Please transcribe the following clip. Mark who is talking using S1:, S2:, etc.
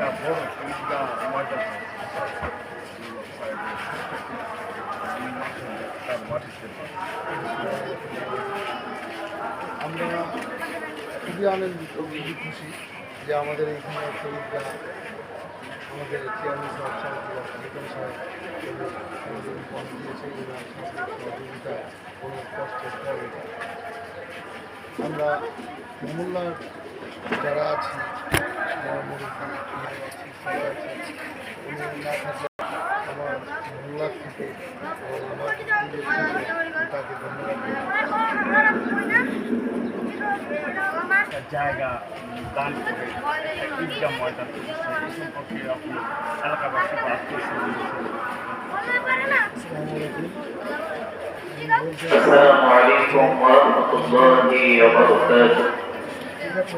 S1: একটা বড় ময়দান আছে।
S2: আমরা খুবই আনন্দিত খুবই খুশি যে আমাদের একটা ঈদগাহ আমাদের চেয়ারম্যান সাহেব সাহেব বিক্রম সাহেব সহযোগিতা কোনো কষ্ট আমরা মহল্লার যারা আছি যারা মুরব্বী, যারা আছি, সবাই আছি, উনি না থাকলে আমার মহল্লার থেকে এবং আমার নিজের থেকে তাকে ধন্যবাদ দিই।
S1: একটা জায়গা উম, দান করে একটা ঈদগাহ ময়দান করেছে এই সম্পর্কে আপনি এলাকাবাসী বা আত্মীয় স্বজন
S3: السلام عليكم ورحمة الله وبركاته
S2: ঠিক আছে